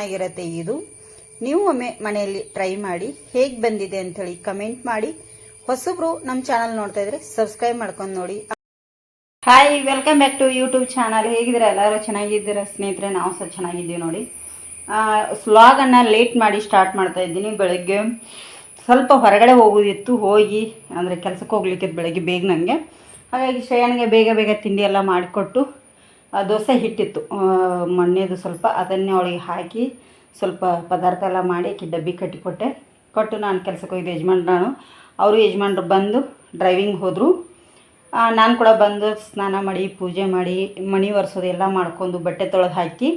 ಚೆನ್ನಾಗಿರತ್ತೆ ಇದು. ನೀವು ಒಮ್ಮೆ ಮನೆಯಲ್ಲಿ ಟ್ರೈ ಮಾಡಿ ಹೇಗೆ ಬಂದಿದೆ ಅಂತೇಳಿ ಕಮೆಂಟ್ ಮಾಡಿ. ಹೊಸಬ್ರು ನಮ್ಮ ಚಾನಲ್ ನೋಡ್ತಾ ಇದ್ರೆ ಸಬ್ಸ್ಕ್ರೈಬ್ ಮಾಡ್ಕೊಂಡು ನೋಡಿ. Hi welcome back to YouTube channel ಹೇಗಿದ್ದೀರಾ? ಎಲ್ಲರೂ ಚೆನ್ನಾಗಿದ್ದೀರಾ? ಸ್ನೇಹಿತರೆ, ನಾವು ಸಹ ಚೆನ್ನಾಗಿದ್ದೀವಿ ನೋಡಿ. ಸ್ಲಾಗನ್ನು ಲೇಟ್ ಮಾಡಿ ಸ್ಟಾರ್ಟ್ ಮಾಡ್ತಾ ಇದ್ದೀನಿ ಬೆಳಗ್ಗೆ. ಸ್ವಲ್ಪ ಹೊರಗಡೆ ಹೋಗೋದಿತ್ತು, ಹೋಗಿ, ಅಂದರೆ ಕೆಲಸಕ್ಕೆ ಹೋಗ್ಲಿಕ್ಕೆ ಬೆಳಗ್ಗೆ ಬೇಗ ನನಗೆ ಹಾಗಾಗಿ ಶ್ರೇಯನ್ಗೆ ಬೇಗ ಬೇಗ ತಿಂಡಿ ಎಲ್ಲ ಮಾಡಿಕೊಟ್ಟು ದೋಸೆ ಹಿಟ್ಟಿತ್ತು. ಮೊನ್ನೆದು ಮಣ್ಣೆದು ಸ್ವಲ್ಪ ಅದನ್ನೇ ಅವಳಿಗೆ ಹಾಕಿ ಸ್ವಲ್ಪ ಪದಾರ್ಥ ಎಲ್ಲ ಮಾಡಿ ಆಕೆ ಡಬ್ಬಿ ಕಟ್ಟಿಕೊಟ್ಟೆ. ಕೊಟ್ಟು ನಾನು ಕೆಲಸಕ್ಕೆ ಹೋಗಿದ್ದೆ ಯಜಮಾನ್ ನಾನು. ಅವರು ಯಜಮಾನ್ರು ಬಂದು ಡ್ರೈವಿಂಗ್ ಹೋದರು. ನಾನು ಕೂಡ ಬಂದು ಸ್ನಾನ ಮಾಡಿ, ಪೂಜೆ ಮಾಡಿ, ಮಣಿ ಒರೆಸೋದು ಎಲ್ಲ ಮಾಡ್ಕೊಂಡು ಬಟ್ಟೆ ತೊಳೆದು ಹಾಕಿ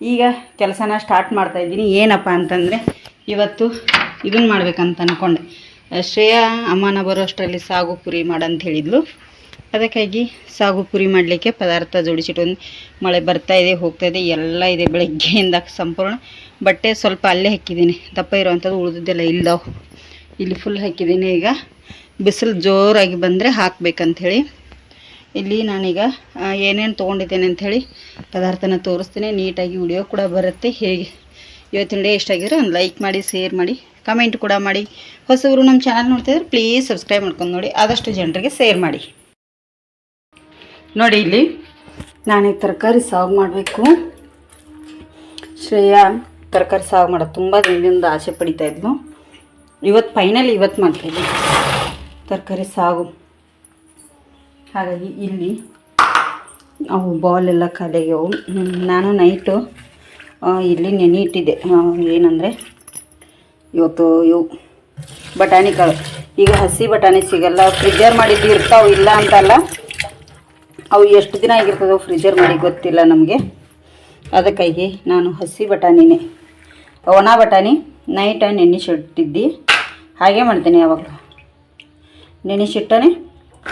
ಈಗ ಕೆಲಸನ ಸ್ಟಾರ್ಟ್ ಮಾಡ್ತಾ ಇದ್ದೀನಿ. ಏನಪ್ಪ ಅಂತಂದರೆ ಇವತ್ತು ಇದನ್ನು ಮಾಡ್ಬೇಕಂತ ಅಂದ್ಕೊಂಡೆ ಶ್ರೇಯಾ ಅಮ್ಮನ ಬರೋ ಅಷ್ಟರಲ್ಲಿ ಸಾಗು ಪುರಿ ಮಾಡಂತ ಹೇಳಿದ್ಲು. ಅದಕ್ಕಾಗಿ ಸಾಗು ಪುರಿ ಮಾಡಲಿಕ್ಕೆ ಪದಾರ್ಥ ಜೋಡಿಸಿಟ್ಟು ಮಳೆ ಬರ್ತಾ ಇದೆ, ಹೋಗ್ತಾ ಇದೆ, ಎಲ್ಲ ಇದೆ ಬೆಳಗ್ಗೆಯಿಂದ ಸಂಪೂರ್ಣ. ಬಟ್ಟೆ ಸ್ವಲ್ಪ ಅಲ್ಲೇ ಹಾಕಿದ್ದೀನಿ. ದಪ್ಪ ಇರುವಂಥದ್ದು ಉಳಿದಿದ್ದೆಲ್ಲ ಇಲ್ದಾವ್ ಇಲ್ಲಿ ಫುಲ್ ಹಾಕಿದ್ದೀನಿ ಈಗ. ಬಿಸಿಲು ಜೋರಾಗಿ ಬಂದರೆ ಹಾಕ್ಬೇಕಂಥೇಳಿ ಇಲ್ಲಿ ನಾನೀಗ ಏನೇನು ತೊಗೊಂಡಿದ್ದೇನೆ ಅಂಥೇಳಿ ಪದಾರ್ಥನ ತೋರಿಸ್ತೀನಿ. ನೀಟಾಗಿ ವಿಡಿಯೋ ಕೂಡ ಬರುತ್ತೆ. ಹೇಗೆ ಇವತ್ತಿನ ಡೇ ಎಷ್ಟಾಗಿದ್ರೆ ಒಂದು ಲೈಕ್ ಮಾಡಿ ಶೇರ್ ಮಾಡಿ ಕಮೆಂಟ್ ಕೂಡ ಮಾಡಿ. ಹೊಸವರು ನಮ್ಮ ಚಾನಲ್ ನೋಡ್ತಿದ್ರೆ ಪ್ಲೀಸ್ ಸಬ್ಸ್ಕ್ರೈಬ್ ಮಾಡ್ಕೊಂಡು ನೋಡಿ. ಆದಷ್ಟು ಜನರಿಗೆ ಶೇರ್ ಮಾಡಿ. ನೋಡಿ ಇಲ್ಲಿ ನಾನು ಈ ತರಕಾರಿ ಸಾಗು ಮಾಡಬೇಕು. ಶ್ರೇಯಾ ತರಕಾರಿ ಸಾಗು ಮಾಡೋದು ತುಂಬ ದಿನದಿಂದ ಆಸೆ ಪಡಿತಾ ಇದ್ಲು. ಇವತ್ತು ಫೈನಲ್ ಇವತ್ತು ಮಾಡ್ತಾಯಿದ್ದೆ ತರಕಾರಿ ಸಾಗು. ಹಾಗಾಗಿ ಇಲ್ಲಿ ಅವು ಬಾಲ್ ಎಲ್ಲ ಖಾಲಿಯಾಗ್ಯವು ನಾನು ನೈಟು ಇಲ್ಲಿ ನೆನೆ ಇಟ್ಟಿದ್ದೆ. ಏನಂದರೆ ಇವತ್ತು ಇವು ಬಟಾಣಿಗಳು. ಈಗ ಹಸಿ ಬಟಾಣಿ ಸಿಗಲ್ಲ. ಫ್ರಿಜರ್ ಮಾಡಿದ್ದು ಇರ್ತಾವೆ ಇಲ್ಲ ಅಂತಲ್ಲ. ಅವು ಎಷ್ಟು ದಿನ ಆಗಿರ್ತದೋ ಫ್ರಿಜರ್ ಮಾಡಿ ಗೊತ್ತಿಲ್ಲ ನಮಗೆ. ಅದಕ್ಕಾಗಿ ನಾನು ಹಸಿ ಬಟಾಣಿನೇ. ಒಣ ಬಟಾಣಿ ನೈಟ್ ನೆನೆಸಿಟ್ಟಿದ್ದಿ ಹಾಗೆ ಮಾಡ್ತೀನಿ ಯಾವಾಗಲೂ. ನೆನೆಸಿಟ್ಟನೆ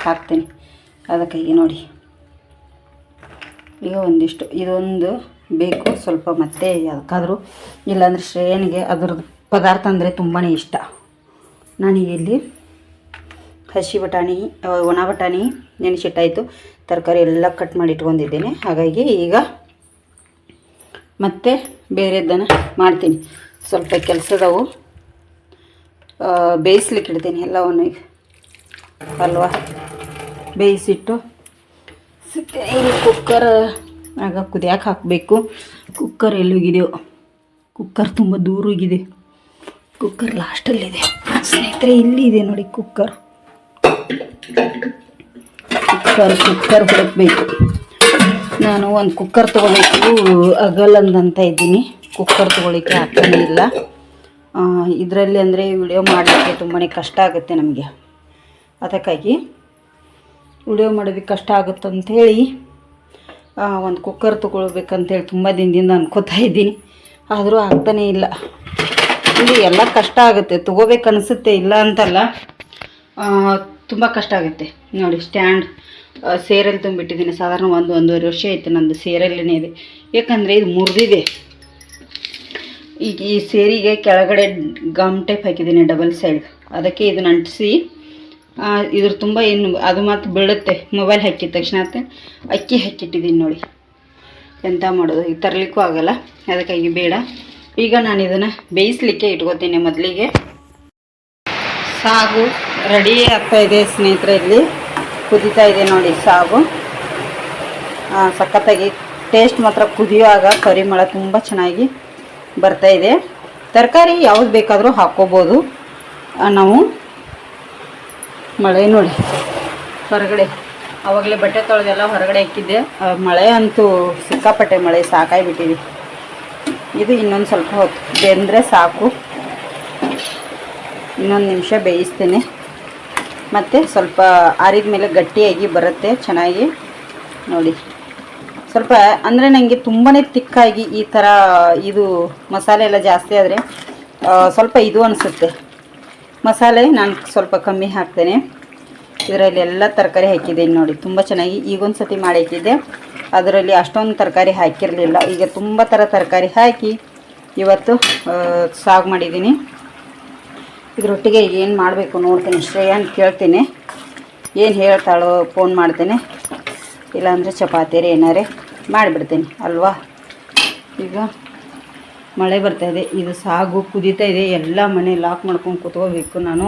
ಹಾಕ್ತೀನಿ. ಅದಕ್ಕಾಗಿ ನೋಡಿ. ಈಗ ಒಂದಿಷ್ಟು, ಇದೊಂದು ಬೇಕು, ಸ್ವಲ್ಪ ಮತ್ತೆ ಯಾವ್ದಕ್ಕಾದ್ರೂ. ಇಲ್ಲಾಂದರೆ ಶ್ರೇಯನಿಗೆ ಅದ್ರದ್ದು ಪದಾರ್ಥ ಅಂದರೆ ತುಂಬಾ ಇಷ್ಟ. ನಾನೀಗ ಇಲ್ಲಿ ಹಸಿ ಬಟಾಣಿ, ಒಣ ಬಟಾಣಿ ನೆನೆಸಿಟ್ಟಾಯಿತು ತರಕಾರಿ ಎಲ್ಲ ಕಟ್ ಮಾಡಿ ಇಟ್ಕೊಂಡಿದ್ದೇನೆ. ಹಾಗಾಗಿ ಈಗ ಮತ್ತೆ ಬೇರೆದನ್ನು ಮಾಡ್ತೀನಿ. ಸ್ವಲ್ಪ ಕೆಲಸದವು ಬೇಯಿಸ್ಲಿಕ್ಕೆ ಇಡ್ತೀನಿ ಎಲ್ಲವನ್ನು ಈಗ. ಅಲ್ವಾ? ಬೇಯಿಸಿಟ್ಟು ಸಿಕ್ಕೆ ಇಲ್ಲಿ ಕುಕ್ಕರ್ ಆಗ ಕುದಿಯಾಕೆ ಹಾಕಬೇಕು. ಕುಕ್ಕರ್ ಎಲ್ಲೋಗಿದೆಯೋ ಕುಕ್ಕರ್ ತುಂಬ ದೂರಿಗಿದೆ ಕುಕ್ಕರ್ ಲಾಸ್ಟಲ್ಲಿದೆ ಸ್ನೇಹಿತರೆ ಇಲ್ಲಿ ಇದೆ ನೋಡಿ ಕುಕ್ಕರ್ ಕುಕ್ಕರ್ ಕುಕ್ಕರ್ ಹುಡುಕ್ಬೇಕು. ನಾನು ಒಂದು ಕುಕ್ಕರ್ ತೊಗೋಬೇಕು. ಅಗಲಂದಂತ ಇದ್ದೀನಿ. ಕುಕ್ಕರ್ ತೊಗೊಳಿಕ್ಕೆ ಆಗ್ತಾನೆ ಇಲ್ಲ. ಇದರಲ್ಲಿ ಅಂದರೆ ವಿಡಿಯೋ ಮಾಡಲಿಕ್ಕೆ ತುಂಬಾ ಕಷ್ಟ ಆಗುತ್ತೆ ನಮಗೆ. ಅದಕ್ಕಾಗಿ ವಿಡಿಯೋ ಮಾಡೋದಕ್ಕೆ ಕಷ್ಟ ಆಗುತ್ತೆ ಅಂಥೇಳಿ ಒಂದು ಕುಕ್ಕರ್ ತೊಗೊಳ್ಬೇಕಂತೇಳಿ ತುಂಬ ದಿನದಿಂದ ಅನ್ಕೋತಾ ಇದ್ದೀನಿ. ಆದರೂ ಆಗ್ತಾನೇ ಇಲ್ಲ. ಇಲ್ಲಿ ಎಲ್ಲ ಕಷ್ಟ ಆಗುತ್ತೆ. ತೊಗೋಬೇಕು ಅನಿಸುತ್ತೆ ಇಲ್ಲ ಅಂತಲ್ಲ ತುಂಬ ಕಷ್ಟ ಆಗುತ್ತೆ. ನೋಡಿ, ಸ್ಟ್ಯಾಂಡ್. ಸೇರಲ್ಲಿ ತುಂಬಿಟ್ಟಿದ್ದೀನಿ. ಸಾಧಾರಣ ಒಂದು ಒಂದೂವರೆ ವರ್ಷ ಆಯಿತು ನಂದು ಸೇರಲ್ಲೇ ಇದೆ. ಯಾಕಂದರೆ ಇದು ಮುರಿದಿದೆ. ಈಗ ಈ ಸೇರಿಗೆ ಕೆಳಗಡೆ ಗಮ್ ಟೈಪ್ ಹಾಕಿದ್ದೀನಿ ಡಬಲ್ ಸೈಡ್ ಅದಕ್ಕೆ ಇದನ್ನು ಅಂಟಿಸಿ ಇದ್ರ ತುಂಬ ಏನು, ಅದು ಮಾತ್ರ ಬೀಳುತ್ತೆ. ಮೊಬೈಲ್ ಹಾಕಿದ ತಕ್ಷಣ ಅಕ್ಕಿ ಹಾಕಿಟ್ಟಿದ್ದೀನಿ ನೋಡಿ. ಎಂಥ ಮಾಡೋದು? ಈಗ ತರಲಿಕ್ಕೂ ಆಗಲ್ಲ. ಅದಕ್ಕಾಗಿ ಬೇಡ. ಈಗ ನಾನು ಇದನ್ನು ಬೇಯಿಸ್ಲಿಕ್ಕೆ ಇಟ್ಕೋತೀನಿ ಮೊದಲಿಗೆ. ಸಾಗು ರೆಡಿ ಆಗ್ತಾ ಇದೆ ಸ್ನೇಹಿತರೆ ಇಲ್ಲಿ. ಕುದೀತಾ ಇದೆ ನೋಡಿ, ಸಾಗು. ಸಖತ್ತಾಗಿ ಟೇಸ್ಟ್ ಮಾತ್ರ ಕುದಿಯುವಾಗ ಪರಿಮಳ ತುಂಬ ಚೆನ್ನಾಗಿ ಬರ್ತಾ ಇದೆ. ತರಕಾರಿ ಯಾವ್ದು ಬೇಕಾದರೂ ಹಾಕ್ಕೋಬೋದು. ನಾವು ಮಳೆ ನೋಡಿ, ಹೊರಗಡೆ. ಆವಾಗಲೇ ಬಟ್ಟೆ ತೊಳೆದೆಲ್ಲ ಹೊರಗಡೆ ಇಕ್ಕಿದ್ದೆ. ಮಳೆ ಅಂತೂ ಸಿಕ್ಕಾಪಟ್ಟೆ ಮಳೆ ಸಾಕಾಗಿಬಿಟ್ಟಿದೆ ಇದು ಇನ್ನೊಂದು ಸ್ವಲ್ಪ ಹೊತ್ತು ಬೆಂದರೆ ಸಾಕು. ಇನ್ನೊಂದು ನಿಮಿಷ ಬೇಯಿಸ್ತೇನೆ. ಮತ್ತು ಸ್ವಲ್ಪ ಆರಿದ ಮೇಲೆ ಗಟ್ಟಿಯಾಗಿ ಬರುತ್ತೆ, ಚೆನ್ನಾಗಿ. ನೋಡಿ. ಸ್ವಲ್ಪ, ಅಂದರೆ ನನಗೆ ತುಂಬಾ ತಿಕ್ಕಾಗಿ ಈ ಥರ ಇದು ಮಸಾಲೆ ಎಲ್ಲ ಜಾಸ್ತಿ ಆದರೆ ಸ್ವಲ್ಪ ಇದು ಅನಿಸುತ್ತೆ. ಮಸಾಲೆ ನಾನು ಸ್ವಲ್ಪ ಕಮ್ಮಿ ಹಾಕ್ತೇನೆ. ಇದರಲ್ಲಿ ಎಲ್ಲ ತರಕಾರಿ ಹಾಕಿದ್ದೀನಿ ನೋಡಿ. ತುಂಬ ಚೆನ್ನಾಗಿ ಈಗೊಂದು ಸತಿ ಮಾಡಿ ಹಾಕಿದ್ದೆ. ಅದರಲ್ಲಿ ಅಷ್ಟೊಂದು ತರಕಾರಿ ಹಾಕಿರಲಿಲ್ಲ. ಈಗ ತುಂಬ ಥರ ತರಕಾರಿ ಹಾಕಿ ಇವತ್ತು ಸಾಗು ಮಾಡಿದ್ದೀನಿ. ಇದರೊಟ್ಟಿಗೆ ಏನು ಮಾಡಬೇಕು ನೋಡ್ತೀನಿ ಶ್ರೇಯಾನ್ ಕೇಳ್ತೀನಿ. ಏನು ಹೇಳ್ತಾಳೋ ಫೋನ್ ಮಾಡ್ತೀನಿ. ಇಲ್ಲಾಂದರೆ ಚಪಾತಿ ಏನಾರೇ ಮಾಡಿಬಿಡ್ತೀನಿ, ಅಲ್ವಾ? ಈಗ ಮಳೆ ಬರ್ತಾ ಇದೆ, ಇದು ಸಾಗು ಕುದೀತಾ ಇದೆ, ಎಲ್ಲ ಮನೆ ಲಾಕ್ ಮಾಡ್ಕೊಂಡು ಕೂತ್ಕೋಬೇಕು ನಾನು.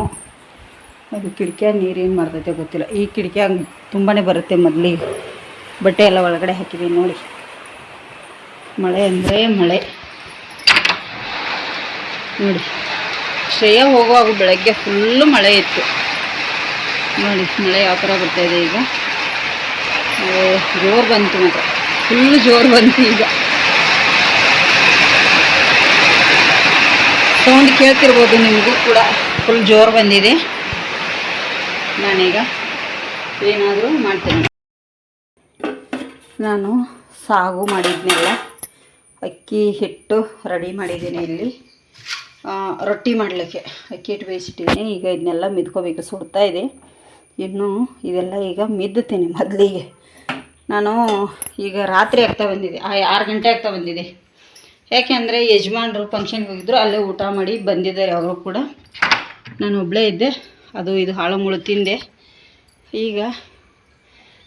ಅದು ಕಿಟಕಿಯಾಗ ನೀರು ಏನು ಮಾಡ್ತೈತೆ ಗೊತ್ತಿಲ್ಲ. ಈ ಕಿಟಕಿಯಾಗ ತುಂಬಾ ಬರುತ್ತೆ ಮೊದಲಿಗೆ ಬಟ್ಟೆ ಎಲ್ಲ ಒಳಗಡೆ ಹಾಕಿದ್ದೀನಿ ನೋಡಿ. ಮಳೆ ಅಂದರೆ ಮಳೆ. ನೋಡಿ. ಶ್ರೇಯ ಹೋಗುವಾಗ ಬೆಳಗ್ಗೆ ಫುಲ್ಲು ಮಳೆ ಇತ್ತು. ನೋಡಿ, ಮಳೆ ಯಾವ ಥರ ಬರ್ತಾ ಇದೆ ಈಗ. ಜೋರು ಬಂತು ಮಾತ್ರ. ಫುಲ್ಲು ಜೋರು ಬಂತು ಈಗ. ಸೌಂಡ್ ಕೇಳ್ತಿರ್ಬೋದು ನಿಮಗೂ ಕೂಡ. ಫುಲ್ ಜೋರು ಬಂದಿದೆ. ನಾನೀಗ ಏನಾದರೂ ಮಾಡ್ತೇನೆ. ನಾನು ಸಾಗು ಮಾಡಿದ್ನೆಲ್ಲ, ಅಕ್ಕಿ ಹಿಟ್ಟು ರೆಡಿ ಮಾಡಿದ್ದೀನಿ ಇಲ್ಲಿ. ರೊಟ್ಟಿ ಮಾಡಲಿಕ್ಕೆ. ಅಕ್ಕಿ ಹಿಟ್ಟು ಬೇಯಿಸಿಟ್ಟಿದ್ದೀನಿ. ಈಗ ಇದನ್ನೆಲ್ಲ ಮಿದ್ಕೋಬೇಕು. ಸುಡ್ತಾ ಇದೆ. ಇನ್ನು ಇದೆಲ್ಲ ಈಗ ಮಿದ್ದುತ್ತೀನಿ ಮೊದಲಿಗೆ. ನಾನು ಈಗ ರಾತ್ರಿ ಆಗ್ತಾ ಬಂದಿದೆ. ಆರು ಗಂಟೆ ಆಗ್ತಾ ಬಂದಿದೆ. ಯಾಕೆ ಅಂದರೆ ಯಜಮಾನ್ರು ಫಂಕ್ಷನ್ಗೆ ಹೋಗಿದ್ರು. ಅಲ್ಲೇ ಊಟ ಮಾಡಿ ಬಂದಿದ್ದಾರೆ ಅವರು ಕೂಡ. ನಾನು ಒಬ್ಬಳೇ ಇದ್ದೆ. ಅದು ಇದು ಹಾಳು ಮುಳು ತಿಂದೆ. ಈಗ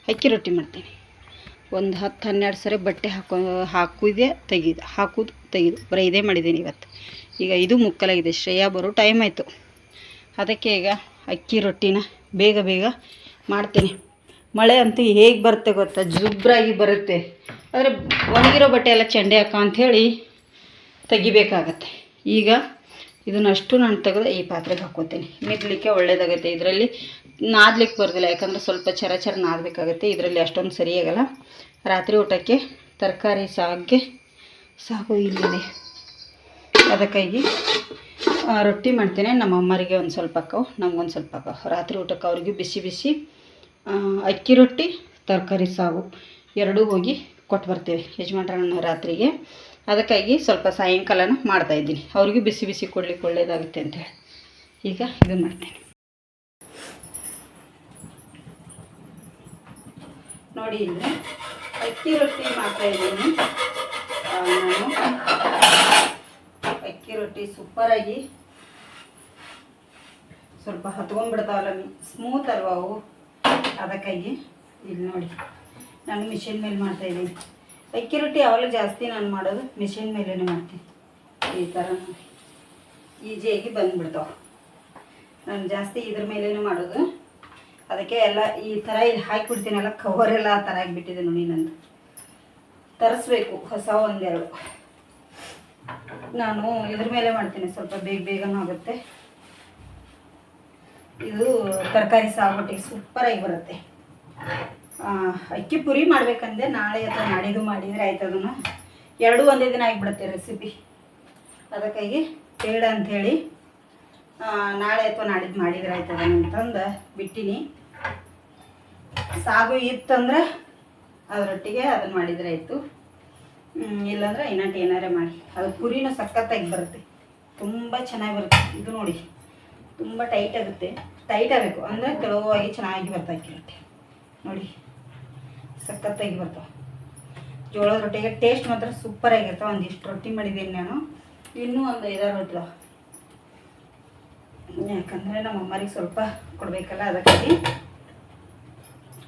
ಅಕ್ಕಿ ರೊಟ್ಟಿ ಮಾಡ್ತೀನಿ. ಒಂದು ಹತ್ತು ಹನ್ನೆರಡು ಸರಿ ಬಟ್ಟೆ ಹಾಕೋ, ಹಾಕಿದೆ ತೆಗೆದು, ಹಾಕೋದು ತೆಗೆದು. ಬರೀ ಇದೇ ಮಾಡಿದ್ದೀನಿ ಇವತ್ತು. ಈಗ ಇದು ಮುಕ್ಕಲಾಗಿದೆ. ಶ್ರೇಯಾ ಬರೋ ಟೈಮ್ ಆಯಿತು. ಅದಕ್ಕೆ ಈಗ ಅಕ್ಕಿ ರೊಟ್ಟಿನ ಬೇಗ ಬೇಗ ಮಾಡ್ತೀನಿ. ಮಳೆ ಅಂತೂ ಹೇಗೆ ಬರುತ್ತೆ ಗೊತ್ತಾ? ಜುಬ್ರಾಗಿ ಬರುತ್ತೆ. ಆದರೆ ಒಣಗಿರೋ ಬಟ್ಟೆ ಎಲ್ಲ ಚೆಂಡೆ ಹಾಕ ಅಂಥೇಳಿ ತೆಗಿಬೇಕಾಗತ್ತೆ. ಈಗ ಇದನ್ನಷ್ಟು ನಾನು ತೆಗೆದು ಈ ಪಾತ್ರೆಗೆ ಹಾಕೋತೀನಿ ಮಿದ್ಲಿಕ್ಕೆ ಒಳ್ಳೇದಾಗುತ್ತೆ. ಇದರಲ್ಲಿ ನಾದ್ಲಿಕ್ಕೆ ಬರೋದಿಲ್ಲ. ಯಾಕಂದರೆ ಸ್ವಲ್ಪ ಚರ ಚರ ನಾದಬೇಕಾಗುತ್ತೆ. ಇದರಲ್ಲಿ ಅಷ್ಟೊಂದು ಸರಿಯಾಗಲ್ಲ ರಾತ್ರಿ ಊಟಕ್ಕೆ ತರಕಾರಿ ಸಾಗೆ ಸಾಗು ಇಲ್ಲಿದೆ. ಅದಕ್ಕಾಗಿ ರೊಟ್ಟಿ ಮಾಡ್ತೇನೆ. ನಮ್ಮ ಅಮ್ಮರಿಗೆ ಒಂದು ಸ್ವಲ್ಪ ಹಾಕವು ನಮ್ಗೊಂದು ಸ್ವಲ್ಪ ಹಾಕವು ರಾತ್ರಿ ಊಟಕ್ಕೆ ಅವ್ರಿಗೆ ಬಿಸಿ ಬಿಸಿ ಅಕ್ಕಿ ರೊಟ್ಟಿ, ತರಕಾರಿ ಸಾಗು. ಎರಡೂ ಹೋಗಿ ಕೊಟ್ಟು ಬರ್ತೇವೆ. ಯಜಮಾನ್ರಣ್ಣ ರಾತ್ರಿಗೆ. ಅದಕ್ಕಾಗಿ ಸ್ವಲ್ಪ ಸಾಯಂಕಾಲನ ಮಾಡ್ತಾಯಿದ್ದೀನಿ ಅವ್ರಿಗೂ ಬಿಸಿ ಬಿಸಿ ಕೊಡ್ಲಿಕ್ಕೆ ಒಳ್ಳೇದಾಗುತ್ತೆ ಅಂತೇಳಿ ಈಗ ಇದು ಮಾಡ್ತೀನಿ. ನೋಡಿ ಇಲ್ಲಿ, ಅಕ್ಕಿ ರೊಟ್ಟಿ ಮಾಡ್ತಾಯಿದ್ದೀನಿ ನಾನು. ಅಕ್ಕಿ ರೊಟ್ಟಿ ಸೂಪರಾಗಿ ಸ್ವಲ್ಪ ಹತ್ಕೊಂಡ್ಬಿಡ್ತಾವಲ್ಲ ಸ್ಮೂತ್ ಅಲ್ವಾ ಅವು? ಅದಕ್ಕಾಗಿ ಇಲ್ಲಿ ನೋಡಿ, ನಾನು ಮಿಷಿನ್ ಮೇಲೆ ಮಾಡ್ತಾ ಇದ್ದೀನಿ. ಅಕ್ಕಿ ರೊಟ್ಟಿ ಯಾವಾಗಲೂ ಜಾಸ್ತಿ ನಾನು ಮಾಡೋದು ಮಿಷಿನ್ ಮೇಲೇ ಮಾಡ್ತೀನಿ. ಈ ಥರ ಈಜಿಯಾಗಿ ಬಂದ್ಬಿಡ್ತಾವೆ. ನಾನು ಜಾಸ್ತಿ ಇದ್ರ ಮೇಲೇ ಮಾಡೋದು. ಅದಕ್ಕೆ ಎಲ್ಲ ಈ ಥರ ಇಲ್ಲಿ ಹಾಕಿಬಿಡ್ತೀನಲ್ಲ ಕವರೆಲ್ಲ ಆ ಥರ ಆಗಿಬಿಟ್ಟಿದೆ ನೋಡಿ ನಂದು. ತರಿಸ್ಬೇಕು ಹೊಸ ಒಂದೆರಡು. ನಾನು ಇದ್ರ ಮೇಲೆ ಮಾಡ್ತೀನಿ, ಸ್ವಲ್ಪ ಬೇಗ ಬೇಗನೂ ಆಗುತ್ತೆ. ಇದು ತರಕಾರಿ ಸಾಗೊಟ್ಟಿಗೆ ಸೂಪರಾಗಿ ಬರುತ್ತೆ. ಅಕ್ಕಿ ಪುರಿ ಮಾಡ್ಬೇಕಂದ್ರೆ ನಾಳೆ ಅಥವಾ ನಾಡಿದ್ದು ಮಾಡಿದರೆ ಆಯ್ತು ಅದನ್ನು. ಎರಡೂ ಒಂದೇ ದಿನ ಆಗಿಬಿಡುತ್ತೆ ರೆಸಿಪಿ ಅದಕ್ಕಾಗಿ ಬೇಡ ಅಂಥೇಳಿ ನಾಳೆ ಅಥವಾ ನಾಡಿದ್ದು ಮಾಡಿದ್ರೆ ಆಯ್ತದ ಅಂತಂದು ಬಿಟ್ಟಿನಿ. ಸಾಗು ಇತ್ತಂದ್ರೆ ಅದರೊಟ್ಟಿಗೆ ಅದನ್ನು ಮಾಡಿದರೆ ಆಯಿತು. ಇಲ್ಲಾಂದ್ರೆ ಇನ್ನಟ್ಟು ಏನಾರೇ ಮಾಡಿ. ಅದು ಪುರಿನೂ ಸಖತ್ತಾಗಿ ಬರುತ್ತೆ. ತುಂಬ ಚೆನ್ನಾಗಿ ಬರುತ್ತೆ. ಇದು ನೋಡಿ, ತುಂಬ ಟೈಟ್ ಆಗುತ್ತೆ. ಟೈಟ್ ಆಗಬೇಕು. ಅಂದರೆ ತೆಳುವಾಗಿ ಚೆನ್ನಾಗಿ ಬರ್ತಾ ನೋಡಿ. ಸಖತ್ತಾಗಿ ಬರ್ತಾವೆ. ಜೋಳದ ರೊಟ್ಟಿಗೆ ಟೇಸ್ಟ್ ಮಾತ್ರ ಸೂಪರ್ ಆಗಿರ್ತಾವೆ. ಒಂದಿಷ್ಟು ರೊಟ್ಟಿ ಮಾಡಿದ್ದೀನಿ ನಾನು. ಇನ್ನೂ ಒಂದು ಐದಾರು ರೊಟ್ಟಿ. ಯಾಕಂದರೆ ನಮ್ಮ ಅಮ್ಮರಿಗೆ ಸ್ವಲ್ಪ ಕೊಡಬೇಕಲ್ಲ ಅದಕ್ಕಾಗಿ.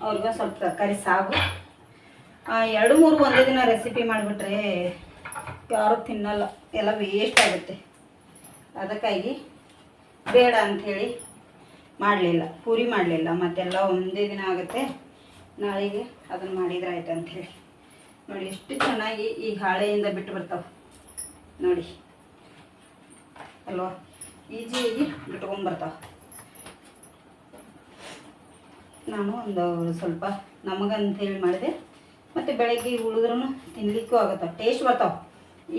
ಅವ್ರಿಗೂ ಸ್ವಲ್ಪ ತರಕಾರಿ ಸಾಗು. ಎರಡು, ಮೂರು ಒಂದೇ ದಿನ ರೆಸಿಪಿ ಮಾಡಿಬಿಟ್ರೆ ಯಾರೂ ತಿನ್ನಲ್ಲ. ಎಲ್ಲ ವೇಸ್ಟ್ ಆಗುತ್ತೆ. ಅದಕ್ಕಾಗಿ ಬೇಡ ಅಂಥೇಳಿ ಮಾಡಲಿಲ್ಲ. ಪೂರಿ ಮಾಡಲಿಲ್ಲ. ಮತ್ತೆಲ್ಲ ಒಂದೇ ದಿನ ಆಗುತ್ತೆ. ನಾಳೆಗೆ ಅದನ್ನು ಮಾಡಿದ್ರೆ ಆಯ್ತು ಅಂಥೇಳಿ ನೋಡಿ ಎಷ್ಟು ಚೆನ್ನಾಗಿ ಈ ಹಾಳೆಯಿಂದ ಬಿಟ್ಟು ಬರ್ತಾವೆ. ನೋಡಿ. ಅಲ್ವಾ? ಈಜಿಯಾಗಿ ಬಿಟ್ಕೊಂಡ್ಬರ್ತಾವೆ ನಾನು ಒಂದು ಸ್ವಲ್ಪ ನಮಗಂತೇಳಿ ಮಾಡಿದೆ. ಮತ್ತು ಬೆಳಗ್ಗೆ ಉಳಿದ್ರೂ ತಿನ್ನಲಿಕ್ಕೂ ಆಗುತ್ತೆ ಟೇಸ್ಟ್ ಬರ್ತಾವೆ.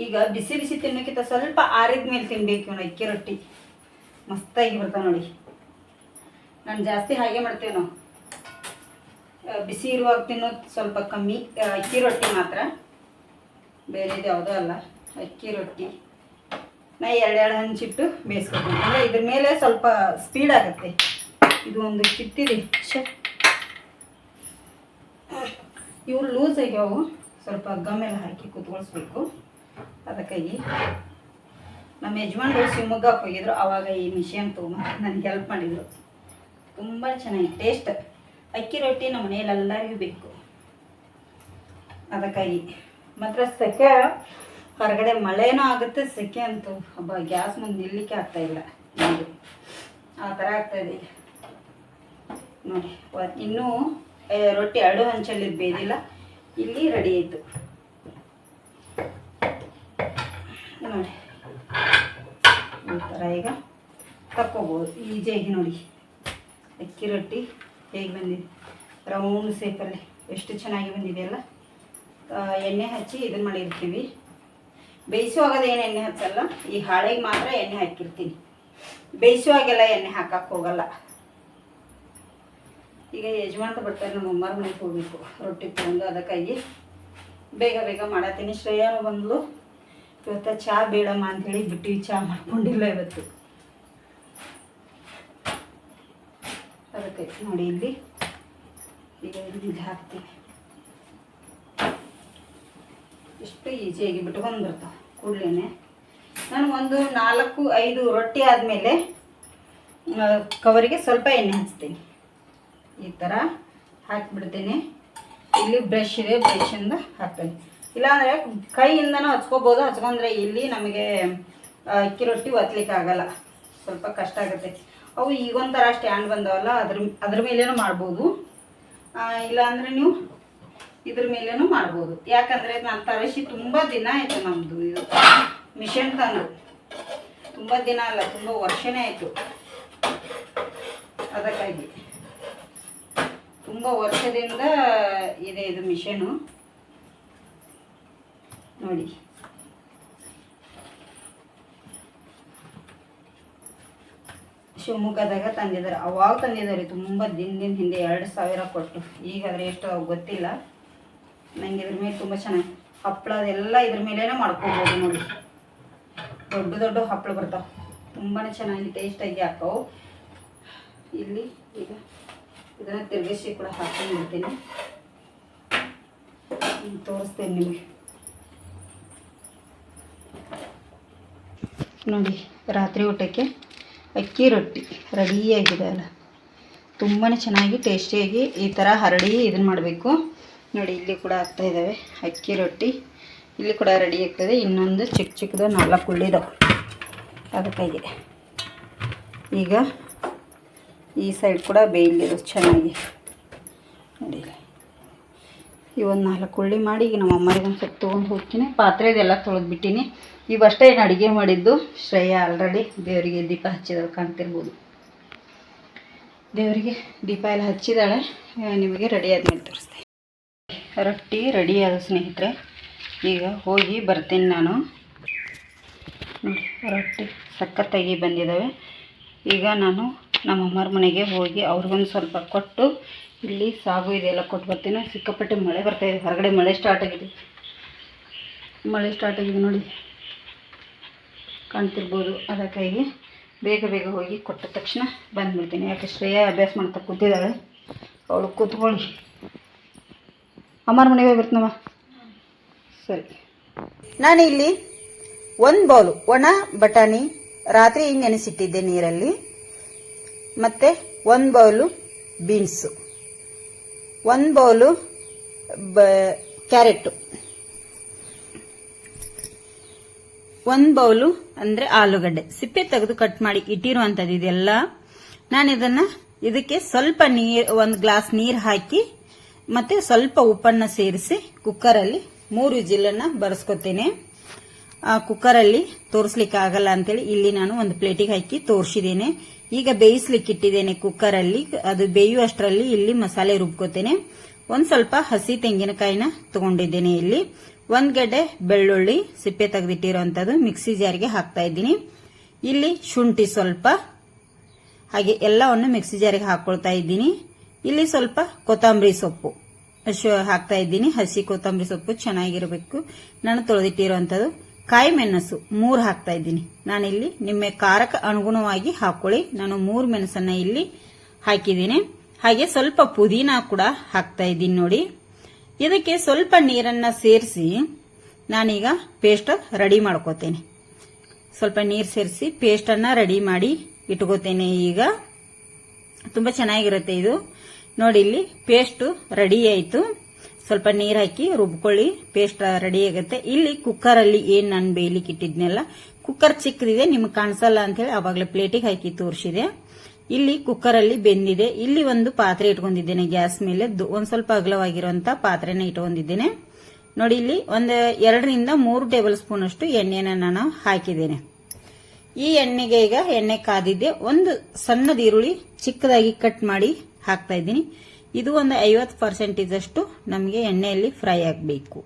ಈಗ ಬಿಸಿ ಬಿಸಿ ತಿನ್ನೋಕ್ಕಿಂತ ಸ್ವಲ್ಪ ಆರಿದ ಮೇಲೆ ತಿನ್ನಬೇಕು ಇವನು ಅಕ್ಕಿ ರೊಟ್ಟಿ. ಮಸ್ತಾಗಿ ಬರ್ತಾವೆ ನೋಡಿ. ನಾನು ಜಾಸ್ತಿ ಹಾಗೆ ಮಾಡ್ತೇವೆ ನಾವು ಬಿಸಿ ಇರುವಾಗ ತಿನ್ನೋದು ಸ್ವಲ್ಪ ಕಮ್ಮಿ. ಅಕ್ಕಿ ರೊಟ್ಟಿ ಮಾತ್ರ. ಬೇರೆದು ಯಾವುದೂ ಅಲ್ಲ. ಅಕ್ಕಿ ರೊಟ್ಟಿ. ನಾ ಎರಡೆರಡು ಹಂಚಿಟ್ಟು ಬೇಯಿಸ್ಕೊತೀನಿ. ಅಂದರೆ ಇದ್ರ ಮೇಲೆ ಸ್ವಲ್ಪ ಸ್ಪೀಡ್ ಆಗುತ್ತೆ. ಇದು ಒಂದು ಕಿತ್ತಿದೆ. ಶ ಇವು ಲೂಸ್ ಆಗ್ಯಾವು. ಸ್ವಲ್ಪ ಗಮ್ ಎಲ್ಲ ಹಾಕಿ ಕುತ್ಕೊಳಿಸ್ಬೇಕು. ಅದಕ್ಕಾಗಿ ನಮ್ಮ ಯಜಮಾನ್ರು ಶಿವಮೊಗ್ಗಕ್ಕೆ ಹೋಗಿದ್ರು. ಆವಾಗ ಈ ಮಿಷನ್ ತೊಗೊಂಡು ನನಗೆ ಹೆಲ್ಪ್ ಮಾಡಿದರು. ತುಂಬ ಚೆನ್ನಾಗಿ ಟೇಸ್ಟ್ ಅಕ್ಕಿ ರೊಟ್ಟಿ ನಮ್ಮ ಮನೆಯಲ್ಲಿ ಎಲ್ಲರಿಗೂ ಬೇಕು. ಅದಕ್ಕಾಗಿ. ಮಾತ್ರ ಸೆಕೆ ಹೊರಗಡೆ ಮಳೆನೂ ಆಗುತ್ತೆ, ಸೆಕೆ ಅಂತೂ. ಹಬ್ಬ ಗ್ಯಾಸ್ ಮುಂದೆ ನಿಲ್ಲಿಕ್ಕೆ ಆಗ್ತಾ ಇಲ್ಲ. ನೋಡಿ, ಆ ಥರ ಆಗ್ತಾ ಇದೆ. ನೋಡಿ ಇನ್ನೂ ರೊಟ್ಟಿ ಎರಡು ಹಂಚಲ್ಲಿ ಬೇದಿಲ್ಲ. ಇಲ್ಲಿ ರೆಡಿ ಆಯಿತು. ನೋಡಿ, ಈ ಥರ ಈಗ ತಕ್ಕೋಬೋದು. ಈಜಿಯಾಗಿ ನೋಡಿ, ಅಕ್ಕಿ ರೊಟ್ಟಿ. ಹೇಗೆ ಬಂದಿದೆ? ರೌಂಡ್ ಸೇಪಲ್ಲಿ ಎಷ್ಟು ಚೆನ್ನಾಗಿ ಬಂದಿದೆ ಅಲ್ಲ? ಎಣ್ಣೆ ಹಚ್ಚಿ ಇದನ್ನು ಮಾಡಿರ್ತೀವಿ. ಬೇಯಿಸುವಾಗದ ಏನು ಎಣ್ಣೆ ಹಚ್ಚಲ್ಲ? ಈ ಹಾಳೆಗೆ ಮಾತ್ರ ಎಣ್ಣೆ ಹಾಕಿರ್ತೀನಿ. ಬೇಯಿಸುವಾಗೆಲ್ಲ ಎಣ್ಣೆ ಹಾಕಕ್ಕೆ ಹೋಗಲ್ಲ. ಈಗ ಯಜಮಾನ್ರು ಬರ್ತಾರೆ, ನಮ್ಮ ಅಮ್ಮರ ಮನೆಗೆ ಹೋಗಬೇಕು. ರೊಟ್ಟಿ ತೊಗೊಂಡು ಅದಕ್ಕಾಗಿ ಬೇಗ ಬೇಗ ಮಾಡತ್ತೀನಿ. ಶ್ರೇಯಾನು ಬಂದ್ಲು. ಇವತ್ತು ಚಹಾ ಬೇಡಮ್ಮ ಅಂಥೇಳಿ ಬಿಟ್ಟು ಚಹಾ ಮಾಡ್ಕೊಂಡಿಲ್ಲ ಇವತ್ತು. ಅದಕ್ಕೆ ನೋಡಿ ಇಲ್ಲಿ. ಈಗ ಇದು ಹಾಕ್ತೀವಿ ಎಷ್ಟು ಈಸಿಯಾಗಿ ಬಿಟ್ಕೊಂಡು ಬರ್ತಾವೆ ಕೂಡಲೇ ನಾನು ಒಂದು ನಾಲ್ಕು, ಐದು ರೊಟ್ಟಿ ಆದಮೇಲೆ ಕವರಿಗೆ ಸ್ವಲ್ಪ ಎಣ್ಣೆ ಹಚ್ತೀನಿ. ಈ ಥರ ಹಾಕಿಬಿಡ್ತೀನಿ. ಇಲ್ಲಿ ಬ್ರಷ್ ಇದೆ ಬ್ರಷಿಂದ ಹಾಕ್ತೀನಿ. ಇಲ್ಲಾಂದರೆ ಕೈಯಿಂದನೂ ಹಚ್ಕೋಬೋದು. ಹಚ್ಕೊಂಡ್ರೆ ಇಲ್ಲಿ ನಮಗೆ ಅಕ್ಕಿ ರೊಟ್ಟಿ ಒತ್ತಲಿಕ್ಕೆ ಆಗಲ್ಲ ಸ್ವಲ್ಪ ಕಷ್ಟ ಆಗುತ್ತೆ. ಅವು ಈಗೊಂಥರ ಸ್ಟ್ಯಾಂಡ್ ಬಂದವಲ್ಲ, ಅದ್ರ ಅದ್ರ ಮೇಲೇನೂ ಮಾಡ್ಬೋದು. ಇಲ್ಲಾಂದ್ರೆ ನೀವು ಇದ್ರ ಮೇಲೇನೂ ಮಾಡ್ಬೋದು. ಯಾಕಂದರೆ ನಾನು ತರಿಸಿ ತುಂಬ ದಿನ ಆಯಿತು ನಮ್ಮದು ಇದು ಮಿಷನ್ ತಂದು. ತುಂಬ ದಿನ ಅಲ್ಲ, ತುಂಬ ವರ್ಷನೇ ಆಯಿತು. ಅದಕ್ಕಾಗಿ. ತುಂಬ ವರ್ಷದಿಂದ ಇದೆ ಇದು ಮಿಷನು ನೋಡಿ. ಶಿವಮೊಗ್ಗದಾಗ ತಂದಿದ್ದಾರೆ. ಅವಾಗ ತಂದಿದ್ದಾರೆ ತುಂಬ ದಿನದಿಂದ ಹಿಂದೆ ಎರಡು ಸಾವಿರ ಕೊಟ್ಟು. ಈಗ ಆದರೆ ಎಷ್ಟು ಗೊತ್ತಿಲ್ಲ. ನಂಗೆ ಇದ್ರ ಮೇಲೆ ತುಂಬ ಚೆನ್ನಾಗಿ ಹಪ್ಪಳ ಅದೆಲ್ಲ ಇದ್ರ ಮೇಲೇ ಮಾಡ್ಕೋಬೋದು ನೋಡಿ. ದೊಡ್ಡ ದೊಡ್ಡ ಹಪ್ಪಳ ಬರ್ತಾವೆ. ತುಂಬಾ ಚೆನ್ನಾಗಿ ಟೇಸ್ಟಾಗಿ ಹಾಕವು ಇಲ್ಲಿ ಈಗ ಇದನ್ನು ತಿರುಗಿಸಿ ಕೂಡ ಹಾಕಿ ಹ್ಮ್, ತೋರಿಸ್ತೇನೆ ನಿಮಗೆ. ನೋಡಿ ರಾತ್ರಿ ಊಟಕ್ಕೆ. ಅಕ್ಕಿ ರೊಟ್ಟಿ, ರೆಡಿಯಾಗಿದೆ ಅಲ್ಲ. ತುಂಬಾ ಚೆನ್ನಾಗಿ, ಟೇಸ್ಟಿಯಾಗಿ ಈ ಥರ ಹರಡಿ ಇದನ್ನು ಮಾಡಬೇಕು. ನೋಡಿ, ಇಲ್ಲಿ ಕೂಡ ಆಗ್ತಾ ಇದ್ದಾವೆ ಅಕ್ಕಿ ರೊಟ್ಟಿ. ಇಲ್ಲಿ ಕೂಡ ರೆಡಿ ಆಗ್ತದೆ. ಇನ್ನೊಂದು ಚಿಕ್ಕ ಚಿಕ್ಕದು ನಾಲ್ಕು ಉಳ್ಳಿದಾವೆ. ಅದಕ್ಕಾಗಿ ಈಗ ಈ ಸೈಡ್ ಕೂಡ ಬೇಯಲಿದು ಚೆನ್ನಾಗಿ. ನೋಡಿ. ಒಂದು ನಾಲ್ಕು ಉಳ್ಳಿ ಮಾಡಿ, ಈಗ ನಮ್ಮ ಅಮ್ಮರಿಗೆ ಒಂದು ಸ್ವಲ್ಪ ತೊಗೊಂಡು ಹೋಗ್ತೀನಿ. ಪಾತ್ರೆದೆಲ್ಲ ತೊಳೆದ್ಬಿಟ್ಟಿನಿ. ಇವಷ್ಟೇ ಏನು ಅಡುಗೆ ಮಾಡಿದ್ದು. ಶ್ರೇಯ ಆಲ್ರೆಡಿ ದೇವರಿಗೆ ದೀಪ ಹಚ್ಚಿದಳು ಕಾಣ್ತಿರ್ಬೋದು. ದೇವರಿಗೆ ದೀಪ ಎಲ್ಲ ಹಚ್ಚಿದಾಳೆ. ನಿಮಗೆ ರೆಡಿ ಆದ್ಮೇಲೆ ತೋರಿಸ್ತೀನಿ. ರೊಟ್ಟಿ ರೆಡಿ ಆದ ಸ್ನೇಹಿತರೆ, ಈಗ ಹೋಗಿ ಬರ್ತೀನಿ ನಾನು. ನೋಡಿ, ರೊಟ್ಟಿ ಸಖತ್ತಾಗಿ ಬಂದಿದ್ದಾವೆ ಈಗ ನಾನು ನಮ್ಮ ಅಮ್ಮರ ಮನೆಗೆ ಹೋಗಿ ಅವ್ರಿಗೊಂದು ಸ್ವಲ್ಪ ಕೊಟ್ಟು ಇಲ್ಲಿ ಸಾಗು ಇದೆಲ್ಲ ಕೊಟ್ಟು ಬರ್ತೀನಿ. ಸಿಕ್ಕಾಪಟ್ಟೆ ಮಳೆ ಬರ್ತಾಯಿದೆ ಹೊರಗಡೆ ಮಳೆ ಸ್ಟಾರ್ಟ್ ಆಗಿದೆ. ಮಳೆ ಸ್ಟಾರ್ಟ್ ಆಗಿದೆ ನೋಡಿ. ಕಾಣ್ತಿರ್ಬೋದು ಅದಕ್ಕಾಗಿ ಬೇಗ ಬೇಗ ಹೋಗಿ ಕೊಟ್ಟ ತಕ್ಷಣ ಬಂದ್ಬಿಡ್ತೀನಿ. ಯಾಕೆ ಶ್ರೇಯ ಅಭ್ಯಾಸ ಮಾಡ್ತಾ ಕೂತಿದ್ದಾಳೆ. ಅವಳು ಕೂತ್ಕೊಳ್ಳಿ. ಅಮ್ಮಾರ ಮನೆಗೆ ಬರ್ತೀನಮ್ಮ ಸರಿ. ಇಲ್ಲಿ ಒಂದು ಬೌಲು ಒಣ ಬಟಾಣಿ ರಾತ್ರಿ ನೆನೆಸಿಟ್ಟಿದ್ದೆ ನೀರಲ್ಲಿ. ಮತ್ತು ಒಂದು ಬೌಲು ಬೀನ್ಸು. ಒಂದು ಬೌಲು ಬ ಕ್ಯಾರೆಟು ಒಂದು ಬೌಲು ಅಂದರೆ ಆಲೂಗಡ್ಡೆ. ಸಿಪ್ಪೆ ತೆಗೆದು ಕಟ್ ಮಾಡಿ ಇಟ್ಟಿರುವಂಥದ್ದು ಇದೆಲ್ಲ. ನಾನು ಇದನ್ನು ಇದಕ್ಕೆ ಸ್ವಲ್ಪ ನೀರು, ಒಂದು ಗ್ಲಾಸ್ ನೀರು ಹಾಕಿ, ಮತ್ತೆ ಸ್ವಲ್ಪ ಉಪ್ಪನ್ನು ಸೇರಿಸಿ ಕುಕ್ಕರಲ್ಲಿ ಮೂರು ಜಿಲ್ಲನ್ನು ಬರೆಸ್ಕೊತೀನಿ. ಕುಕ್ಕರಲ್ಲಿ ತೋರಿಸ್ಲಿಕ್ಕೆ ಆಗಲ್ಲ ಅಂತೇಳಿ ಇಲ್ಲಿ ನಾನು ಒಂದು ಪ್ಲೇಟಿಗೆ ಹಾಕಿ ತೋರಿಸಿದ್ದೇನೆ. ಈಗ ಬೇಯಿಸ್ಲಿಕ್ಕೆ ಇಟ್ಟಿದ್ದೇನೆ ಕುಕ್ಕರಲ್ಲಿ ಅದು ಬೇಯುವಷ್ಟರಲ್ಲಿ ಇಲ್ಲಿ ಮಸಾಲೆ ರುಬ್ಕೋತೇನೆ. ಒಂದು ಸ್ವಲ್ಪ ಹಸಿ ತೆಂಗಿನಕಾಯಿನ ತಗೊಂಡಿದ್ದೇನೆ ಇಲ್ಲಿ. ಒಂದು ಗಡ್ಡೆ ಬೆಳ್ಳುಳ್ಳಿ ಸಿಪ್ಪೆ ತೆಗೆದಿಟ್ಟಿರುವಂಥದ್ದು ಮಿಕ್ಸಿ ಜಾರಿಗೆ ಹಾಕ್ತಾ ಇದ್ದೀನಿ. ಇಲ್ಲಿ ಶುಂಠಿ ಸ್ವಲ್ಪ, ಹಾಗೆ ಎಲ್ಲವನ್ನು ಮಿಕ್ಸಿ ಜಾರಿಗೆ ಹಾಕ್ಕೊಳ್ತಾ ಇದ್ದೀನಿ. ಇಲ್ಲಿ ಸ್ವಲ್ಪ ಕೊತ್ತಂಬರಿ ಸೊಪ್ಪು ಹಾಕ್ತಾ ಇದ್ದೀನಿ. ಹಸಿ ಕೊತ್ತಂಬರಿ ಸೊಪ್ಪು ಚೆನ್ನಾಗಿರಬೇಕು. ನಾನು ತೊಳೆದಿಟ್ಟಿರುವಂಥದ್ದು ಕಾಯಿ ಮೆಣಸು ಮೂರು ಹಾಕ್ತಾ ಇದ್ದೀನಿ. ನಾನಿಲ್ಲಿ ನಿಮ್ಮ ಖಾರಕ್ಕೆ ಅನುಗುಣವಾಗಿ ಹಾಕೊಳ್ಳಿ. ನಾನು ಮೂರು ಮೆಣಸನ್ನ ಇಲ್ಲಿ ಹಾಕಿದ್ದೀನಿ. ಹಾಗೆ ಸ್ವಲ್ಪ ಪುದೀನ ಕೂಡ ಹಾಕ್ತಾ ಇದ್ದೀನಿ ನೋಡಿ. ಇದಕ್ಕೆ ಸ್ವಲ್ಪ ನೀರನ್ನ ಸೇರಿಸಿ ನಾನೀಗ ಪೇಸ್ಟ್ ರೆಡಿ ಮಾಡ್ಕೋತೇನೆ. ಸ್ವಲ್ಪ ನೀರು ಸೇರಿಸಿ ಪೇಸ್ಟನ್ನು ರೆಡಿ ಮಾಡಿ ಇಟ್ಕೋತೇನೆ ಈಗ. ತುಂಬ ಚೆನ್ನಾಗಿರುತ್ತೆ ಇದು. ನೋಡಿ ಇಲ್ಲಿ ಪೇಸ್ಟು ರೆಡಿ ಆಯಿತು. ಸ್ವಲ್ಪ ನೀರು ಹಾಕಿ ರುಬ್ಕೊಳ್ಳಿ ಪೇಸ್ಟ್ ರೆಡಿ ಆಗುತ್ತೆ. ಇಲ್ಲಿ ಕುಕ್ಕರಲ್ಲಿ ಏನ್ ನಾನು ಬೇಯ್ಲಿಕ್ಕೆ ಇಟ್ಟಿದ್ನೆಲ್ಲ ಕುಕ್ಕರ್ ಚಿಕ್ಕದಿದೆ, ನಿಮ್ಗೆ ಕಾಣಿಸಲ್ಲ ಅಂತ ಹೇಳಿ ಅವಾಗಲೇ ಪ್ಲೇಟಿಗೆ ಹಾಕಿ ತೋರಿಸಿದೆ. ಇಲ್ಲಿ ಕುಕ್ಕರಲ್ಲಿ ಬೆಂದಿದೆ. ಇಲ್ಲಿ ಒಂದು ಪಾತ್ರೆ ಇಟ್ಕೊಂಡಿದ್ದೇನೆ ಗ್ಯಾಸ್ ಮೇಲೆ. ಒಂದು ಸ್ವಲ್ಪ ಅಗಲವಾಗಿರುವಂತ ಪಾತ್ರೆನ ಇಟ್ಕೊಂಡಿದ್ದೇನೆ. ನೋಡಿ ಇಲ್ಲಿ ಒಂದು ಎರಡರಿಂದ ಮೂರು ಟೇಬಲ್ ಸ್ಪೂನ್ ಅಷ್ಟು ಎಣ್ಣೆನ ನಾನು ಹಾಕಿದ್ದೇನೆ. ಈ ಎಣ್ಣೆಗೆ ಈಗ ಎಣ್ಣೆ ಕಾದಿದ್ದೆ. ಒಂದು ಸಣ್ಣದ ಈರುಳ್ಳಿ ಚಿಕ್ಕದಾಗಿ ಕಟ್ ಮಾಡಿ ಹಾಕ್ತಾ ಇದ್ದೀನಿ. ಇದು ಒಂದು ಐವತ್ತು ಪರ್ಸೆಂಟೇಜ್ ಅಷ್ಟು ನಮಗೆ ಎಣ್ಣೆಯಲ್ಲಿ ಫ್ರೈ ಆಗಬೇಕು.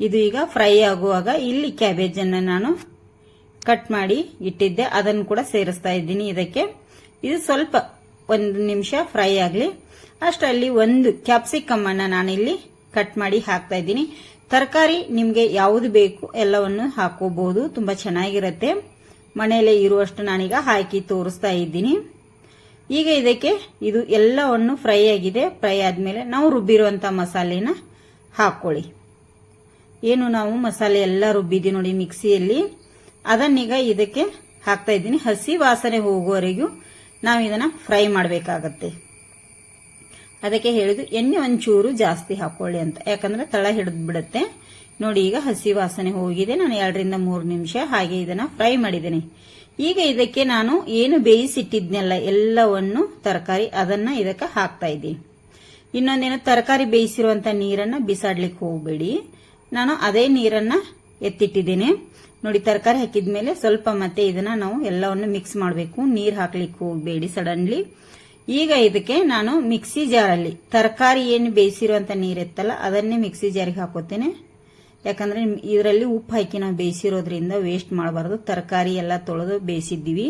ಇದು ಈಗ ಫ್ರೈ ಆಗುವಾಗ ಇಲ್ಲಿ ಕ್ಯಾಬೇಜ್ ಅನ್ನ ನಾನು ಕಟ್ ಮಾಡಿ ಇಟ್ಟಿದ್ದೆ. ಅದನ್ನು ಕೂಡ ಸೇರಿಸ್ತಾ ಇದ್ದೀನಿ ಇದಕ್ಕೆ. ಇದು ಸ್ವಲ್ಪ ಒಂದು ನಿಮಿಷ ಫ್ರೈ ಆಗಲಿ. ಅಷ್ಟರಲ್ಲಿ ಒಂದು ಕ್ಯಾಪ್ಸಿಕಮ್ ಅನ್ನ ನಾನಿಲ್ಲಿ ಕಟ್ ಮಾಡಿ ಹಾಕ್ತಾ ಇದ್ದೀನಿ. ತರಕಾರಿ ನಿಮಗೆ ಯಾವುದು ಬೇಕು ಎಲ್ಲವನ್ನು ಹಾಕೋಬಹುದು. ತುಂಬಾ ಚೆನ್ನಾಗಿರುತ್ತೆ. ಮನೆಯಲ್ಲೇ ಇರುವಷ್ಟು ನಾನೀಗ ಹಾಕಿ ತೋರಿಸ್ತಾ ಇದ್ದೀನಿ. ಈಗ ಇದಕ್ಕೆ ಇದು ಎಲ್ಲವನ್ನು ಫ್ರೈ ಆಗಿದೆ. ಫ್ರೈ ಆದಮೇಲೆ ನಾವು ರುಬ್ಬಿರುವಂಥ ಮಸಾಲೆನ ಹಾಕೊಳ್ಳಿ. ಏನು ನಾವು ಮಸಾಲೆ ಎಲ್ಲ ರುಬ್ಬಿದ್ದೀವಿ ನೋಡಿ ಮಿಕ್ಸಿಯಲ್ಲಿ. ಅದನ್ನೀಗ ಇದಕ್ಕೆ ಹಾಕ್ತಾ ಇದ್ದೀನಿ. ಹಸಿ ವಾಸನೆ ಹೋಗುವವರೆಗೂ ನಾವು ಇದನ್ನ ಫ್ರೈ ಮಾಡಬೇಕಾಗತ್ತೆ. ಅದಕ್ಕೆ ಹೇಳಿದು ಎಣ್ಣೆ ಒಂಚೂರು ಜಾಸ್ತಿ ಹಾಕೊಳ್ಳಿ ಅಂತ. ಯಾಕಂದ್ರೆ ತಳ ಹಿಡಿದು ಬಿಡುತ್ತೆ ನೋಡಿ ಈಗ ಹಸಿ ವಾಸನೆ ಹೋಗಿದೆ. ನಾನು ಎರಡರಿಂದ ಮೂರು ನಿಮಿಷ ಹಾಗೆ ಇದನ್ನ ಫ್ರೈ ಮಾಡಿದ್ದೇನೆ. ಈಗ ಇದಕ್ಕೆ ನಾನು ಏನು ಬೇಯಿಸಿಟ್ಟಿದ್ನೆಲ್ಲ ಎಲ್ಲವನ್ನು ತರಕಾರಿ, ಅದನ್ನ ಇದಕ್ಕೆ ಹಾಕ್ತಾ ಇದ್ದೀನಿ. ಇನ್ನೊಂದೇನು ತರಕಾರಿ ಬೇಯಿಸಿರುವಂತ ನೀರನ್ನ ಬಿಸಾಡ್ಲಿಕ್ಕೆ ಹೋಗಬೇಡಿ. ನಾನು ಅದೇ ನೀರನ್ನ ಎತ್ತಿಟ್ಟಿದ್ದೇನೆ. ನೋಡಿ, ತರಕಾರಿ ಹಾಕಿದ್ಮೇಲೆ ಸ್ವಲ್ಪ ಮತ್ತೆ ಇದನ್ನ ನಾವು ಎಲ್ಲವನ್ನು ಮಿಕ್ಸ್ ಮಾಡಬೇಕು. ನೀರು ಹಾಕ್ಲಿಕ್ಕೆ ಹೋಗಬೇಡಿ ಸಡನ್ಲಿ ಈಗ ಇದಕ್ಕೆ ನಾನು ಮಿಕ್ಸಿ ಜಾರಲ್ಲಿ ತರಕಾರಿ ಏನು ಬೇಯಿಸಿರುವಂತ ನೀರಿತ್ತಲ್ಲ ಅದನ್ನೇ ಮಿಕ್ಸಿ ಜಾರಿಗೆ ಹಾಕೋತೇನೆ. ಯಾಕಂದ್ರೆ ಇದರಲ್ಲಿ ಉಪ್ಪು ಹಾಕಿ ನಾವು ಬೇಯಿಸಿರೋದ್ರಿಂದ ವೇಸ್ಟ್ ಮಾಡಬಾರ್ದು. ತರಕಾರಿ ಎಲ್ಲ ತೊಳೆದು ಬೇಯಿಸಿದ್ದೀವಿ.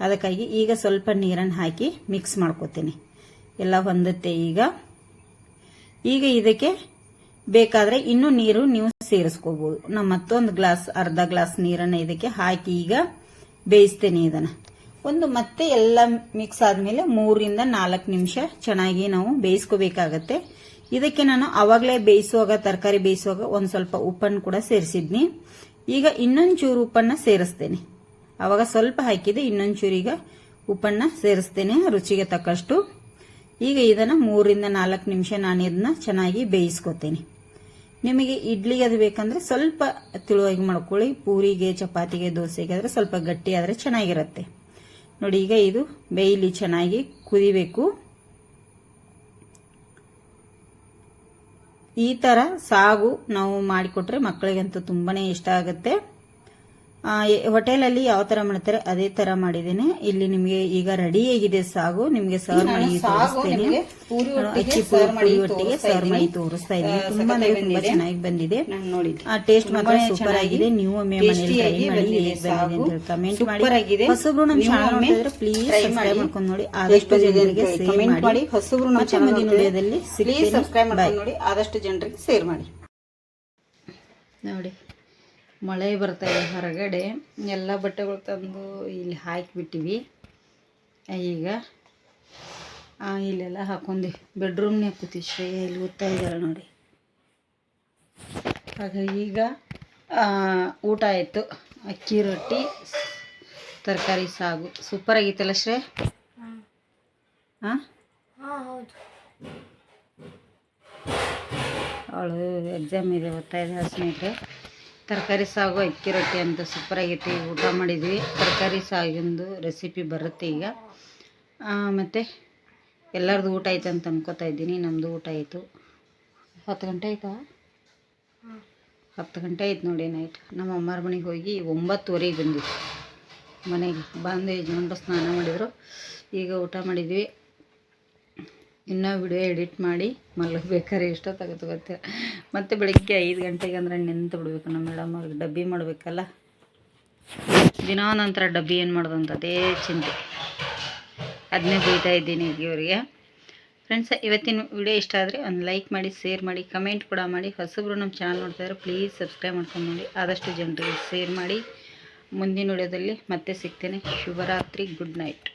ಅದಕ್ಕಾಗಿ ಈಗ ಸ್ವಲ್ಪ ನೀರನ್ನು ಹಾಕಿ ಮಿಕ್ಸ್ ಮಾಡ್ಕೋತೀನಿ. ಎಲ್ಲ ಹೊಂದುತ್ತೆ ಈಗ. ಈಗ ಇದಕ್ಕೆ ಬೇಕಾದ್ರೆ ಇನ್ನೂ ನೀರು ನೀವು ಸೇರಿಸ್ಕೋಬಹುದು ನಾವು ಮತ್ತೊಂದು ಗ್ಲಾಸ್, ಅರ್ಧ ಗ್ಲಾಸ್ ನೀರನ್ನ ಇದಕ್ಕೆ ಹಾಕಿ ಈಗ ಬೇಯಿಸ್ತೇನೆ ಇದನ್ನ. ಒಂದು ಮತ್ತೆ ಎಲ್ಲ ಮಿಕ್ಸ್ ಆದ್ಮೇಲೆ ಮೂರರಿಂದ ನಾಲ್ಕು ನಿಮಿಷ ಚೆನ್ನಾಗಿ ನಾವು ಬೇಯಿಸ್ಕೋಬೇಕಾಗತ್ತೆ. ಇದಕ್ಕೆ ನಾನು ಅವಾಗಲೇ ಬೇಯಿಸುವಾಗ, ತರಕಾರಿ ಬೇಯಿಸುವಾಗ ಒಂದು ಸ್ವಲ್ಪ ಉಪ್ಪನ್ನು ಕೂಡ ಸೇರಿಸಿದ್ನಿ. ಈಗ ಇನ್ನೊಂಚೂರು ಉಪ್ಪನ್ನ ಸೇರಿಸ್ತೇನೆ. ಅವಾಗ ಸ್ವಲ್ಪ ಹಾಕಿದೆ ಇನ್ನೊಂದು ಚೂರು ಈಗ ಉಪ್ಪನ್ನ ಸೇರಿಸ್ತೇನೆ, ರುಚಿಗೆ ತಕ್ಕಷ್ಟು. ಈಗ ಇದನ್ನು ಮೂರರಿಂದ ನಾಲ್ಕು ನಿಮಿಷ ನಾನು ಇದನ್ನ ಚೆನ್ನಾಗಿ ಬೇಯಿಸ್ಕೋತೇನೆ. ನಿಮಗೆ ಇಡ್ಲಿಗೆ ಅದು ಬೇಕಂದ್ರೆ ಸ್ವಲ್ಪ ತಿಳುವಾಗಿ ಮಾಡ್ಕೊಳ್ಳಿ. ಪೂರಿಗೆ, ಚಪಾತಿಗೆ, ದೋಸೆಗೆ ಆದರೆ ಸ್ವಲ್ಪ ಗಟ್ಟಿ ಆದರೆ ಚೆನ್ನಾಗಿರುತ್ತೆ. ನೋಡಿ, ಈಗ ಇದು ಬೇಯಲಿ ಚೆನ್ನಾಗಿ ಕುದಿಬೇಕು. ಈ ತರ ಸಾಗು ನಾವು ಮಾಡಿಕೊಟ್ರೆ ಮಕ್ಕಳಿಗಂತೂ ತುಂಬಾನೇ ಇಷ್ಟ ಆಗುತ್ತೆ. ಹೋಟೆಲಲ್ಲಿ ಯಾವ ತರ ಮಾಡ್ತಾರೆ ಅದೇ ತರ ಮಾಡಿದ್ದೇನೆ. ಇಲ್ಲಿ ನಿಮಗೆ ಈಗ ರೆಡಿ ಆಗಿದೆ ಸಾಗು. ನಿಮಗೆ ಸರ್ವ್ ಮಾಡಿ ತೋರಿಸ್ತೇನೆ ಅಕ್ಕಿ ಪುರಿ ಒಟ್ಟಿಗೆ ಸರ್ವ್ ಮಾಡಿ ತೋರಿಸ್ತಾ ಇದ್ದೀನಿ. ತುಂಬಾ ತುಂಬಾ ಚೆನ್ನಾಗಿ ಬಂದಿದೆ. ಆ ಟೇಸ್ಟ್ ಮಾತ್ರ ಸೂಪರ್ ಆಗಿದೆ. ನೀವು ಒಮ್ಮೆ ಮನೇಲಿ ಟ್ರೈ ಮಾಡಿ ಹೇಗೆ ಬಂದಿದೆ ಅಂತ ಕಮೆಂಟ್ ಮಾಡಿ. ಹೊಸಬ್ರು ನಮ್ಮ ಚಾನಲ್ ನೋಡಿದ್ರೆ ಪ್ಲೀಸ್ ಸಬ್ಸ್ಕ್ರೈಬ್ ಮಾಡ್ಕೊಂಡು ನೋಡಿ. ಆದಷ್ಟು ಜನರಿಗೆ ಮಾಡಿ. ಹೊಸಬ್ರು ನಮ್ಮ ಮತ್ತೆ ಚಾನಲ್ ಮುಂದಿನ ವಿಡಿಯೋದಲ್ಲಿ ಪ್ಲೀಸ್ ಸಬ್ಸ್ಕ್ರೈಬ್ ಮಾಡ್ಕೊಂಡು ನೋಡಿ. ಆದಷ್ಟು ಜನರಿಗೆ ಶೇರ್ ಮಾಡಿ. ನೋಡಿ. ಮಳೆ ಬರ್ತಾ ಇದೆ ಹೊರಗಡೆ. ಎಲ್ಲ ಬಟ್ಟೆಗಳು ತಂದು ಇಲ್ಲಿ ಹಾಕಿಬಿಟ್ಟಿವಿ. ಈಗ ಇಲ್ಲೆಲ್ಲ ಹಾಕೊಂಡಿ. ಬೆಡ್ರೂಮ್ನೇ ಕೂತಿ ಶ್ರೇಯ. ಇಲ್ಲಿ ಓದ್ತಾ ಇದ್ದಾರೆ ನೋಡಿ. ಹಾಗೆ ಈಗ ಊಟ ಆಯಿತು. ಅಕ್ಕಿ ರೊಟ್ಟಿ ತರಕಾರಿ ಸಾಗು. ಸೂಪರ್ ಆಗಿತ್ತಲ್ಲ ಶ್ರೇ ಹಾಂ ಅವಳು ಎಕ್ಸಾಮ್ ಇದೆ ಓದ್ತಾ ಇದ್ದಾಳೆ ಸ್ನೇಹಿತರೆ ತರಕಾರಿ ಸಾಗು, ಅಕ್ಕಿ ರೊಟ್ಟಿ ಅಂತ ಸೂಪರ್ ಆಗೈತಿ ಊಟ ಮಾಡಿದ್ವಿ. ತರಕಾರಿ ಸಾಗಿಂದು ರೆಸಿಪಿ ಬರುತ್ತೆ ಈಗ. ಮತ್ತು ಎಲ್ಲರದು ಊಟ ಆಯ್ತು ಅಂತ ಅನ್ಕೋತಾ ಇದ್ದೀನಿ. ನಮ್ಮದು ಊಟ ಆಯಿತು. ಹತ್ತು ಗಂಟೆ ಆಯ್ತಾ? ಹತ್ತು ಗಂಟೆ ಆಯ್ತು ನೋಡಿ ನೈಟ್ ನಮ್ಮ ಅಮ್ಮಾರ ಮನೆಗೆ ಹೋಗಿ ಒಂಬತ್ತುವರೆಗೆ ಬಂದಿತ್ತು ಮನೆಗೆ ಬಂದು ಯಜಮಾನ್ರು ಸ್ನಾನ ಮಾಡಿದರು. ಈಗ ಊಟ ಮಾಡಿದ್ವಿ. ಇನ್ನೂ ವಿಡಿಯೋ ಎಡಿಟ್ ಮಾಡಿ ಮಲಗಬೇಕಾದ್ರೆ ಎಷ್ಟೊತ್ತಾಗುತ್ತೆ ಗೊತ್ತಿಲ್ಲ ಮತ್ತೆ ಬೆಳಿಗ್ಗೆ ಐದು ಗಂಟೆಗೆ ಅಂದ್ರೆ ನಿಂತು ಬಿಡಬೇಕು ನಮ್ಮ ಮೇಡಮ್ ಅವ್ರಿಗೆ, ಡಬ್ಬಿ ಮಾಡಬೇಕಲ್ಲ? ದಿನ ನಂತರ ಡಬ್ಬಿ ಏನು ಮಾಡೋದು ಅಂತ ಅದೇ ಚಿಂತೆ. ಅದನ್ನೇ ಬೈತಾ ಇದ್ದೀನಿ ಇವರಿಗೆ. ಫ್ರೆಂಡ್ಸ್ ಇವತ್ತಿನ ವಿಡಿಯೋ ಇಷ್ಟ ಆದರೆ ಒಂದು ಲೈಕ್ ಮಾಡಿ ಶೇರ್ ಮಾಡಿ ಕಮೆಂಟ್ ಕೂಡ ಮಾಡಿ. ಹೊಸಬ್ರು ನಮ್ಮ ಚಾನಲ್ ನೋಡ್ತಾ ಇದ್ದಾರೆ ಪ್ಲೀಸ್ ಸಬ್ಸ್ಕ್ರೈಬ್ ಮಾಡ್ಕೊಂಡು ನೋಡಿ. ಆದಷ್ಟು ಜನರಿಗೆ ಶೇರ್ ಮಾಡಿ. ಮುಂದಿನ ವಿಡಿಯೋದಲ್ಲಿ ಮತ್ತೆ ಸಿಗ್ತೇನೆ. ಶುಭರಾತ್ರಿ ಗುಡ್ ನೈಟ್